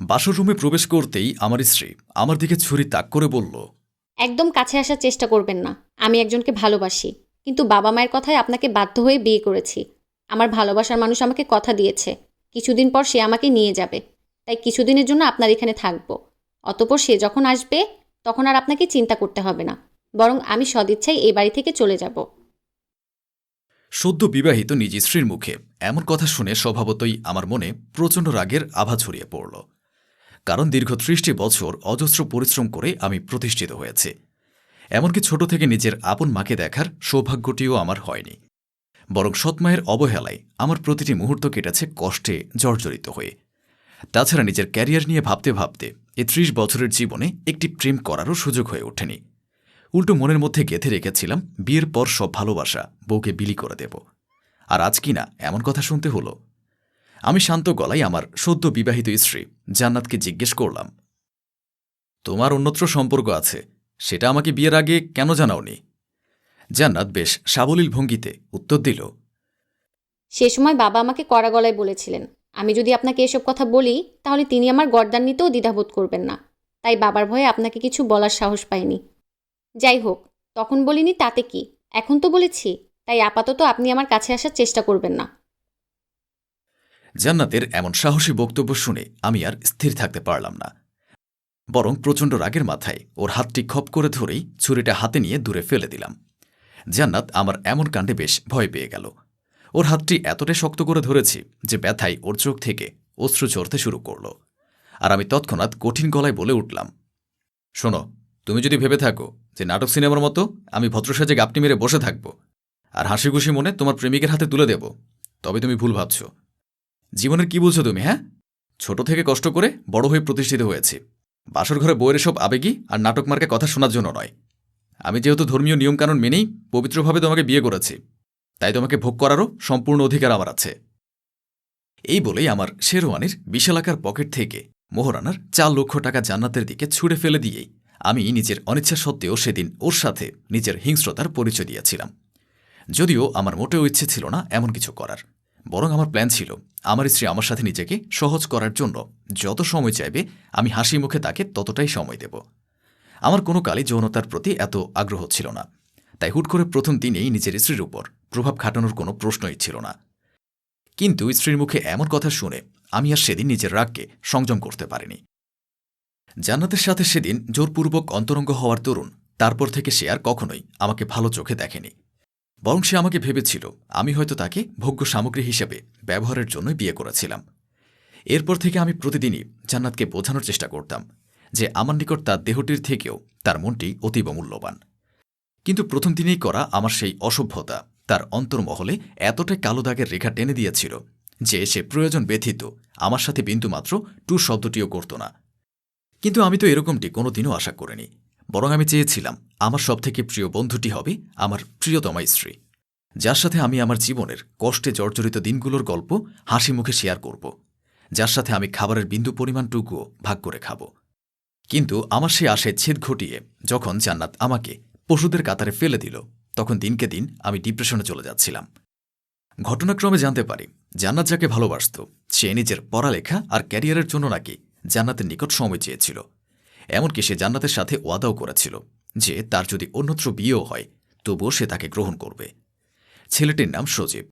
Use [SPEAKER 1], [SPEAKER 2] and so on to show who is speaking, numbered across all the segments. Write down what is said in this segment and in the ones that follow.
[SPEAKER 1] বাসর রুমে প্রবেশ করতেই আমার স্ত্রী আমার দিকে ছুরি তাক করে বলল
[SPEAKER 2] একদম কাছে আসার চেষ্টা করবেন না। আমি একজনকে ভালোবাসি কিন্তু বাবা মায়ের কথায় আপনাকে বাধ্য হয়ে বিয়ে করেছি। আমার ভালোবাসার মানুষ আমাকে কথা দিয়েছে। কিছুদিন পর সে আমাকে নিয়ে যাবে। তাই কিছুদিনের জন্য আপনার এখানে থাকব। অতপর সে যখন আসবে তখন আর আপনাকে চিন্তা করতে হবে না। বরং আমি সদিচ্ছায় এই বাড়ি থেকে চলে যাব।
[SPEAKER 1] সদ্য বিবাহিত নিজ স্ত্রীর মুখে এমন কথা শুনে স্বভাবতই আমার মনে প্রচণ্ড রাগের আভা ছড়িয়ে পড়ল। কারণ দীর্ঘ ত্রিশটি বছর অজস্র পরিশ্রম করে আমি প্রতিষ্ঠিত হয়েছে। এমনকি ছোট থেকে নিজের আপন মাকে দেখার সৌভাগ্যটিও আমার হয়নি। বরং সৎমায়ের অবহেলায় আমার প্রতিটি মুহূর্ত কেটেছে কষ্টে জর্জরিত হয়ে। তাছাড়া নিজের ক্যারিয়ার নিয়ে ভাবতে ভাবতে এ ত্রিশ বছরের জীবনে একটি প্রেম করারও সুযোগ হয়ে ওঠেনি। উল্টো মনের মধ্যে গেঁথে রেখেছিলাম, বিয়ের পর সব ভালোবাসা বউকে বিলি করে দেব। আর আজ কি না এমন কথা শুনতে হলো? আমি শান্ত গলায় আমার সদ্য বিবাহিত স্ত্রী জান্নাতকে জিজ্ঞেস করলাম, তোমার অন্যত্র সম্পর্ক আছে, সেটা আমাকে বিয়ের আগে কেন জানাওনি? জান্নাত বেশ সাবলীল ভঙ্গিতে উত্তর দিল,
[SPEAKER 2] সে সময় বাবা আমাকে কড়া গলায় বলেছিলেন, আমি যদি আপনাকে এসব কথা বলি, তাহলে তিনি আমার গর্দান নিতেও দ্বিধাবোধ করবেন না। তাই বাবার ভয়ে আপনাকে কিছু বলার সাহস পাইনি। যাই হোক, তখন বলিনি তাতে কি, এখন তো বলেছি, তাই আপাতত আপনি আমার কাছে আসার চেষ্টা করবেন না।
[SPEAKER 1] জান্নাতের এমন সাহসী বক্তব্য শুনে আমি আর স্থির থাকতে পারলাম না। বরং প্রচণ্ড রাগের মাথায় ওর হাতটি খপ করে ধরেই ছুরিটা হাতে নিয়ে দূরে ফেলে দিলাম। জান্নাত আমার এমন কাণ্ডে বেশ ভয় পেয়ে গেল। ওর হাতটি এতটাই শক্ত করে ধরেছি যে ব্যথায় ওর চোখ থেকে অশ্রু ঝরতে শুরু করল। আর আমি তৎক্ষণাৎ কঠিন গলায় বলে উঠলাম, শোনো, তুমি যদি ভেবে থাকো যে নাটক সিনেমার মতো আমি ভদ্রসাজে গাপটি মেরে বসে থাকব আর হাসি খুশি মনে তোমার প্রেমিকের হাতে তুলে দেব, তবে তুমি ভুল ভাবছ। জীবনের কি বুঝছ তুমি হ্যাঁ? ছোট থেকে কষ্ট করে বড় হয়ে প্রতিষ্ঠিত হয়েছি। বাসর ঘরে বইয়ের সব আবেগী আর নাটক মার্কে কথা শোনার জন্য নয়। আমি যেহেতু ধর্মীয় নিয়মকানুন মেনেই পবিত্রভাবে তোমাকে বিয়ে করেছি, তাই তোমাকে ভোগ করারও সম্পূর্ণ অধিকার আমার আছে। এই বলেই আমার শেরওয়ানির বিশালাকার পকেট থেকে মোহরানার চার লক্ষ টাকা জান্নাতের দিকে ছুঁড়ে ফেলে দিয়েই আমি নিজের অনিচ্ছা সত্ত্বেও সেদিন ওর সাথে নিজের হিংস্রতার পরিচয় দিয়েছিলাম। যদিও আমার মোটেও ইচ্ছে ছিল না এমন কিছু করার, বরং আমার প্ল্যান ছিল আমার স্ত্রী আমার সাথে নিজেকে সহজ করার জন্য যত সময় চাইবে, আমি হাসি মুখে তাকে ততটাই সময় দেব। আমার কোনো কালই যৌনতার প্রতি এত আগ্রহ ছিল না। তাই হুট করে প্রথম দিনেই নিজের স্ত্রীর উপর প্রভাব খাটানোর কোনো প্রশ্নই ছিল না। কিন্তু স্ত্রীর মুখে এমন কথা শুনে আমি আর সেদিন নিজের রাগকে সংযম করতে পারিনি। জান্নাতের সাথে সেদিন জোরপূর্বক অন্তরঙ্গ হওয়ার দরুন তারপর থেকে সে আর কখনোই আমাকে ভালো চোখে দেখেনি। বরং সে আমাকে ভেবেছিল, আমি হয়তো তাকে ভোগ্য সামগ্রী হিসেবে ব্যবহারের জন্যই বিয়ে করেছিলাম। এরপর থেকে আমি প্রতিদিনই জান্নাতকে বোঝানোর চেষ্টা করতাম যে আমার নিকট তার দেহটির থেকেও তার মনটি অতীব মূল্যবান। কিন্তু প্রথম দিনেই করা আমার সেই অসভ্যতা তার অন্তর্মহলে এতটাই কালো দাগের রেখা টেনে দিয়েছিল যে সে প্রয়োজন ব্যথিত আমার সাথে বিন্দুমাত্র টু শব্দটিও করত না। কিন্তু আমি তো এরকমটি কোনোদিনও আশা করিনি। বরং আমি চেয়েছিলাম, আমার সবথেকে প্রিয় বন্ধুটি হবে আমার প্রিয়তমা স্ত্রী, যার সাথে আমি আমার জীবনের কষ্টে জর্জরিত দিনগুলোর গল্প হাসি মুখে শেয়ার করব, যার সাথে আমি খাবারের বিন্দু পরিমাণটুকুও ভাগ করে খাব। কিন্তু আমার সে আশে ছেদ ঘটিয়ে যখন জান্নাত আমাকে পশুদের কাতারে ফেলে দিল, তখন দিনকে দিন আমি ডিপ্রেশনে চলে যাচ্ছিলাম। ঘটনাক্রমে জানতে পারি, জান্নাত যাকে ভালোবাসত, সে নিজের পড়ালেখা আর ক্যারিয়ারের জন্য নাকি জান্নাতের নিকট সময় চেয়েছিল। এমনকি সে জান্নাতের সাথে ওয়াদাও করেছিল, যে তার যদি অন্যত্র বিয়েও হয়, তবুও সে তাকে গ্রহণ করবে। ছেলেটির নাম সজীব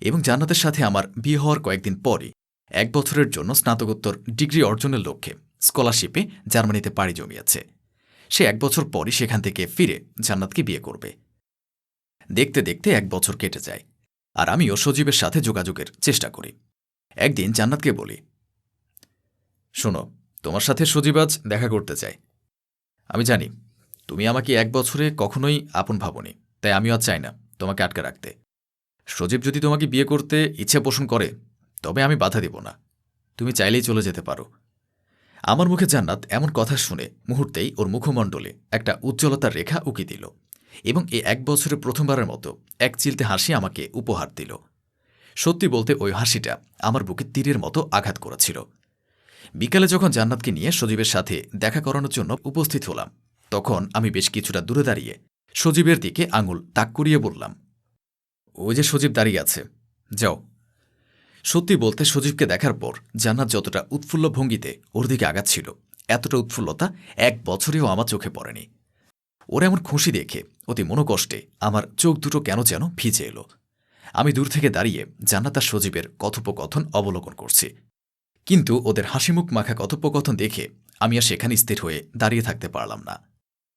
[SPEAKER 1] এবং জান্নাতের সাথে আমার বিয়ে হওয়ার কয়েকদিন পরই, এক বছরের জন্য স্নাতকোত্তর ডিগ্রি অর্জনের লক্ষ্যে স্কলারশিপে জার্মানিতে পাড়ি জমিয়েছে। সে এক বছর পরই সেখান থেকে ফিরে জান্নাতকে বিয়ে করবে। দেখতে দেখতে এক বছর কেটে যায় আর আমিও সজীবের সাথে যোগাযোগের চেষ্টা করি। একদিন জান্নাতকে বলি, শোনো তোমার সাথে সজীব আজ দেখা করতে চাই। আমি জানি, তুমি আমাকে এক বছরে কখনোই আপন ভাবনি, তাই আমিও আর চাই না তোমাকে আটকে রাখতে। সজীব যদি তোমাকে বিয়ে করতে ইচ্ছে পোষণ করে, তবে আমি বাধা দেব না। তুমি চাইলেই চলে যেতে পারো। আমার মুখে জান্নাত এমন কথা শুনে মুহূর্তেই ওর মুখমণ্ডলে একটা উজ্জ্বলতার রেখা উকি দিল এবং এ এক বছরে প্রথমবারের মতো এক চিলতে হাসি আমাকে উপহার দিল। সত্যি বলতে ওই হাসিটা আমার বুকে তীরের মতো আঘাত করেছিল। বিকালে যখন জান্নাতকে নিয়ে সজীবের সাথে দেখা করানোর জন্য উপস্থিত হলাম, তখন আমি বেশ কিছুটা দূরে দাঁড়িয়ে সজীবের দিকে আঙুল তাক করিয়ে বললাম, ওই যে সজীব দাঁড়িয়ে আছে, যাও। সত্যি বলতে সজীবকে দেখার পর জান্নাত যতটা উৎফুল্ল ভঙ্গিতে ওর দিকে আগাচ্ছিল, এতটা উৎফুল্লতা এক বছরেও আমার চোখে পড়েনি। ওর এমন খুশি দেখে, অতি মনোকষ্টে আমার চোখ দুটো কেন যেন ভিজে এলো। আমি দূর থেকে দাঁড়িয়ে জান্নাত আর সজীবের কথোপকথন অবলোকন করছি। কিন্তু ওদের হাসিমুখ মাখা কথোপকথন দেখে আমি আর সেখানে স্থির হয়ে দাঁড়িয়ে থাকতে পারলাম না,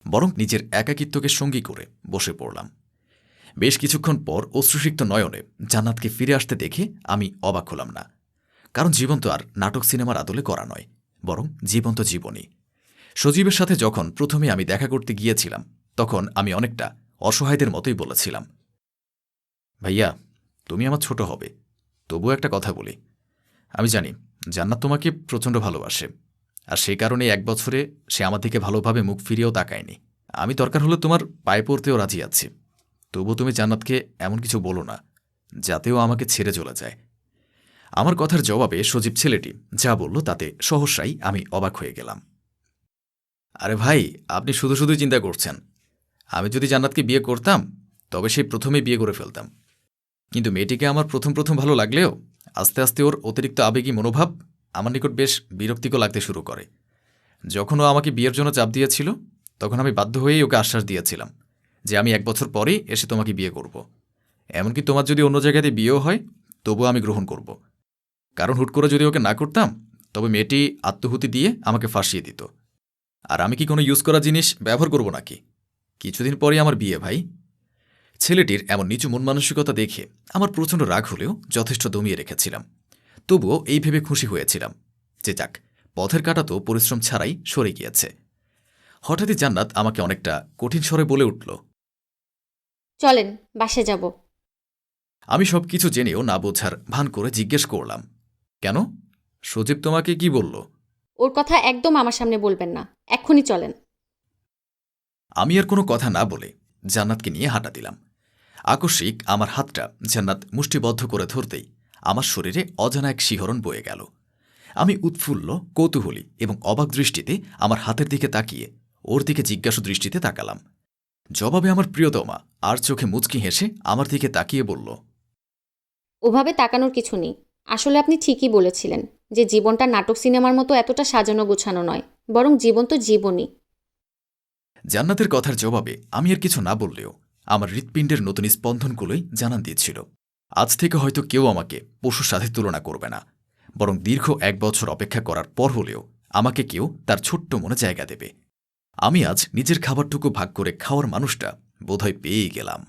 [SPEAKER 1] বরং নিজের একাকিত্বকে সঙ্গী করে বসে পড়লাম। বেশ কিছুক্ষণ পর অশ্রুসিক্ত নয়নে জান্নাতকে ফিরে আসতে দেখে আমি অবাক হলাম না, কারণ জীবন তো আর নাটক সিনেমার আদলে করা নয়, বরং জীবন্ত জীবনী সজীবের সাথে যখন প্রথমে আমি দেখা করতে গিয়েছিলাম, তখন আমি অনেকটা অসহায়দের মতোই বলেছিলাম, ভাইয়া, তুমি আমার ছোট হবে, তবুও একটা কথা বলি। আমি জানি জান্নাত তোমাকে প্রচণ্ড ভালোবাসে। আর সেই কারণে এক বছরে সে আমার দিকে ভালোভাবে মুখ ফিরিয়েও তাকায়নি। আমি দরকার হলে তোমার পায়ে পড়তেও রাজি আছি। তবু তুমি জান্নাতকে এমন কিছু বলো না, যাতেও আমাকে ছেড়ে চলে যায়। আমার কথার জবাবে সজীব ছেলেটি যা বলল তাতে সহসাই আমি অবাক হয়ে গেলাম। আরে ভাই, আপনি শুধু শুধুই চিন্তা করছেন। আমি যদি জান্নাতকে বিয়ে করতাম, তবে সেই প্রথমেই বিয়ে করে ফেলতাম। কিন্তু মেয়েটিকে আমার প্রথম প্রথম ভালো লাগলেও আস্তে আস্তে ওর অতিরিক্ত আবেগী মনোভাব আমার নিকট বেশ বিরক্তিকর লাগতে শুরু করে। যখন ও আমাকে বিয়ের জন্য চাপ দিয়েছিল, তখন আমি বাধ্য হয়েই ওকে আশ্বাস দিয়েছিলাম যে আমি এক বছর পরেই এসে তোমাকে বিয়ে করব। এমনকি তোমার যদি অন্য জায়গাতে বিয়েও হয়, তবুও আমি গ্রহণ করব। কারণ হুট করে যদি ওকে না করতাম, তবে মেয়েটি আত্মহুতি দিয়ে আমাকে ফাঁসিয়ে দিত। আর আমি কি কোনো ইউজ করা জিনিস ব্যবহার করব নাকি? কিছুদিন পরেই আমার বিয়ে, ভাই। ছেলেটির এমন নিচু মন মানসিকতা দেখে আমার প্রচণ্ড রাগ হলেও যথেষ্ট দমিয়ে রেখেছিলাম। তবুও এই ভেবে খুশি হয়েছিলাম যে যাক পথের কাটা তো পরিশ্রম ছাড়াই সরে গিয়েছে। হঠাৎই জান্নাত আমাকে অনেকটা কঠিন স্বরে বলে উঠল
[SPEAKER 2] চলেন বাসে যাব।
[SPEAKER 1] আমি সব কিছু জেনেও না বোঝার ভান করে জিজ্ঞেস করলাম কেন? সজীব তোমাকে কি বলল?
[SPEAKER 2] ওর কথা একদম আমার সামনে বলবেন না এক্ষুনি চলেন।
[SPEAKER 1] আমি আর কোনো কথা না বলে জান্নাতকে নিয়ে হাঁটা দিলাম। আকস্মিক আমার হাতটা জান্নাত মুষ্টিবদ্ধ করে ধরতেই আমার শরীরে অজানা এক শিহরণ বয়ে গেল। আমি উৎফুল্ল কৌতূহলী এবং অবাক দৃষ্টিতে আমার হাতের দিকে তাকিয়ে ওর দিকে জিজ্ঞাসু দৃষ্টিতে তাকালাম। জবাবে আমার প্রিয়তমা আর চোখে মুচকি হেসে আমার দিকে তাকিয়ে বলল
[SPEAKER 2] ওভাবে তাকানোর কিছু নেই। আসলে আপনি ঠিকই বলেছিলেন যে জীবনটা নাটক সিনেমার মতো এতটা সাজানো গোছানো নয় বরং জীবন তো জীবনই।
[SPEAKER 1] জান্নাতের কথার জবাবে আমি আর কিছু না বললেও আমার হৃৎপিণ্ডের নতুন স্পন্দনগুলোই জানান দিয়েছিল। আজ থেকে হয়তো কেউ আমাকে পশুর সাথে তুলনা করবে না, বরং দীর্ঘ এক বছর অপেক্ষা করার পর হলেও আমাকে কেউ তার ছোট্ট মনে জায়গা দেবে। আমি আজ নিজের খাবারটুকু ভাগ করে খাওয়ার মানুষটা বোধহয় পেয়েই গেলাম।